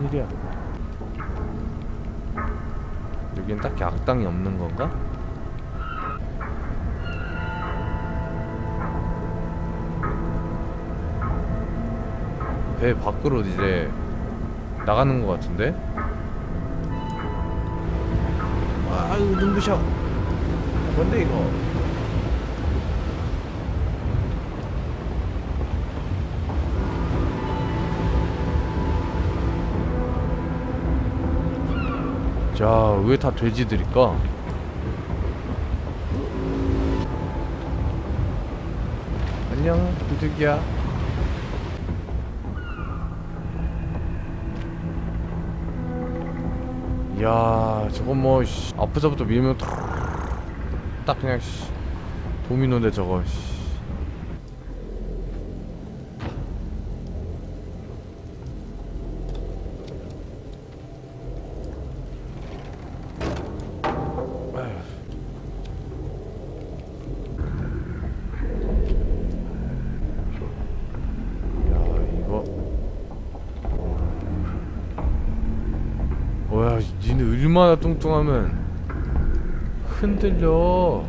무슨 일이야? 여긴 딱히 악당이 없는 건가? 배 밖으로 이제 나가는 것 같은데? 아, 아유 눈부셔. 뭔데 이거? 자, 왜다 돼지들일까? 안녕, 도둑이야. 이야, 저건 뭐, 씨, 앞에서부터 밀면 딱 그냥, 씨, 도미노인데 저거, 씨. 아휴. 야 이거 뭐야 얼마나 뚱뚱하면 흔들려.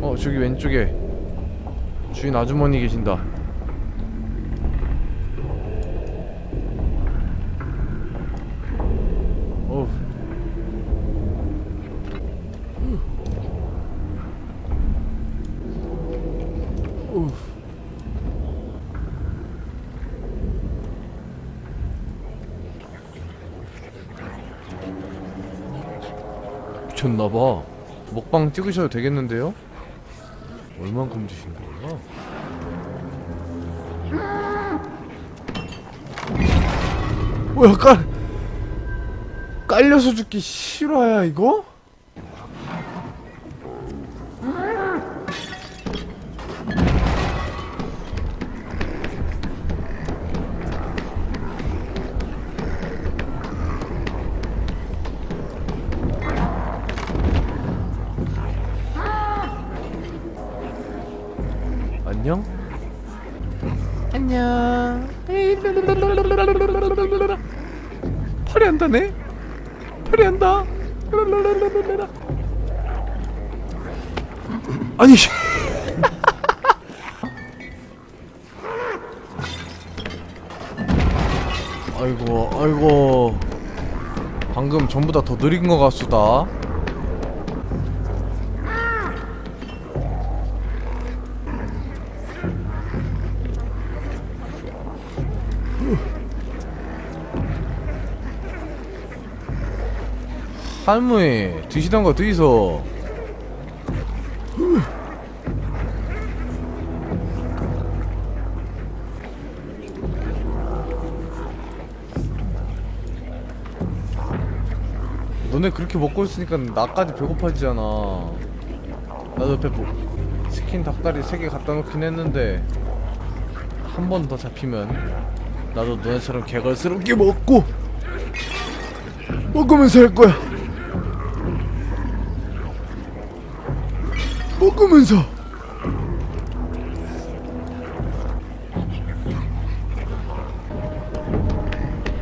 어 저기 왼쪽에 주인 아주머니 계신다. 어우 어우 미쳤나봐 먹방 찍으셔도 되겠는데요? 얼만큼 주시는 거야? 뭐야 깔 깔려서 죽기 싫어야 이거? 팔이 한다네? 팔이 한다. 아니. 씨. 아이고, 아이고. 방금 전보다 더 느린 것 같수다. 할머니 드시던 거 드이소 너네 그렇게 먹고 있으니까 나까지 배고파지잖아 나도 옆에 뭐 치킨 닭다리 3개 갖다 놓긴 했는데 한 번 더 잡히면 나도 너네처럼 개걸스럽게 먹고 먹으면서 할 거야. 먹으면서.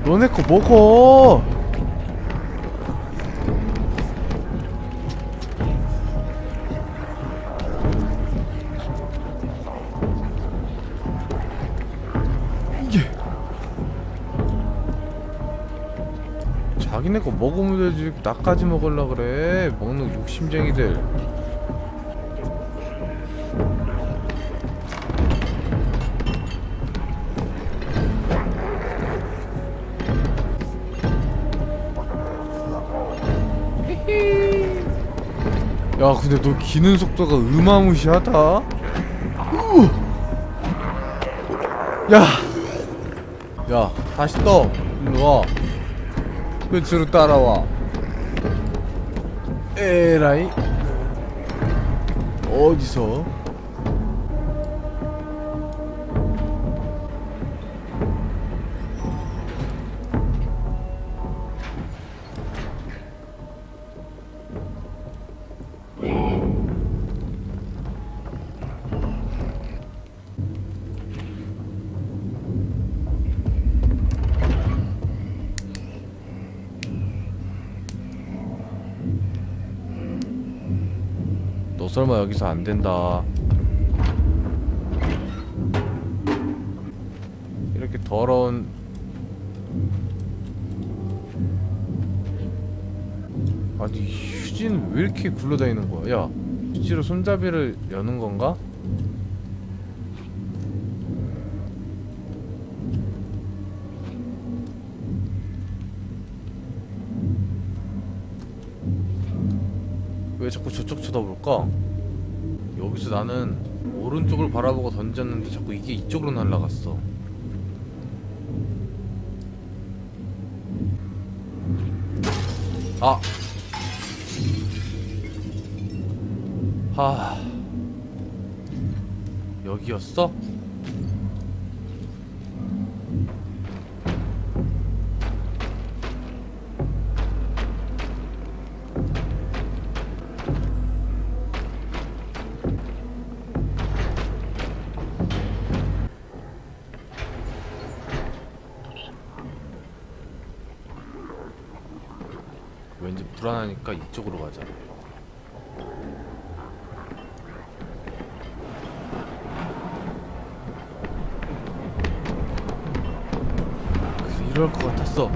너네 거 먹어. 이게 자기네 거 먹으면 되지 나까지 먹을라 그래 먹는 욕심쟁이들 야 근데 너 기는 속도가 어마무시하다. 우! 야! 야 다시 떠. 일로 와. 끝으로 따라와. 에라이. 어디서 설마 여기서 안 된다. 이렇게 더러운 아니 휴지는 왜 이렇게 굴러다니는 거야? 야 휴지로 손잡이를 여는 건가? 왜 자꾸 저쪽 쳐다볼까? 여기서 나는 오른쪽을 바라보고 던졌는데 자꾸 이게 이쪽으로 날아갔어. 아. 하. 여기였어? 불안하니까 이쪽으로 가자. 이럴 것 같았어.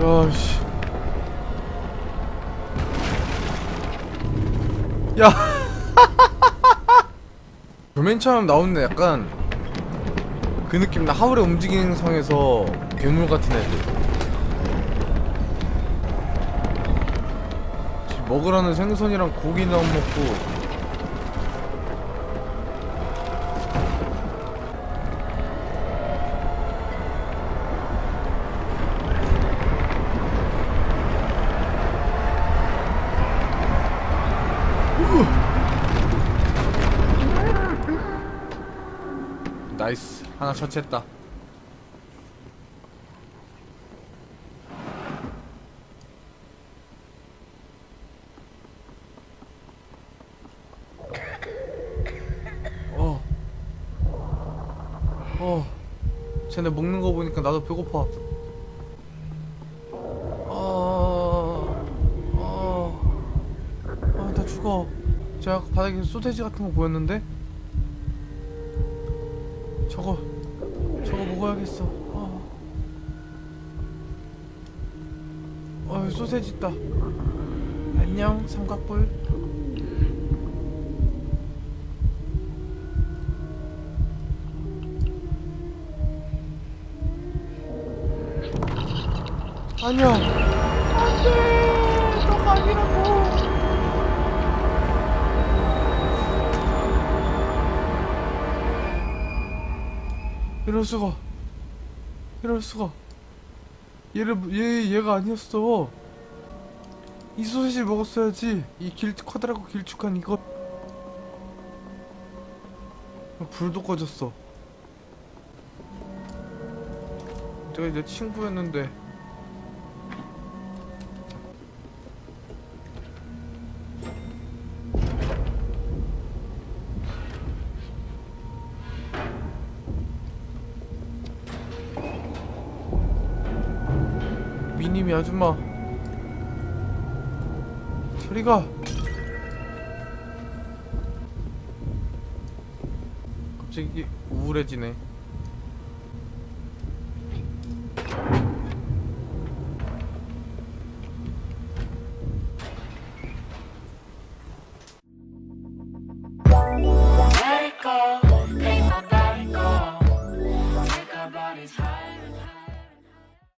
야, 씨. 야. 도맨처럼 나오는 약간 그 느낌 나 하울의 움직이는 성에서 괴물 같은 애들. 먹으라는 생선이랑 고기는 안 먹고 나이스 하나 처치했다. 어. 어. 쟤네 먹는 거 보니까 나도 배고파. 아, 나 죽어. 제가 바닥에 소세지 같은 거 보였는데? 저거 저거 먹어야겠어. 어. 어 소세지 있다. 안녕 삼각뿔. 아니야. 안돼. 너가 아니라고. 이럴 수가. 이럴 수가. 얘를 얘 얘가 아니었어. 이 소시지 먹었어야지. 이길 커다랗고 길쭉한 이거. 아, 불도 꺼졌어. 내가 내 친구였는데. 미님이 아줌마. 저리가. 갑자기 우울해지네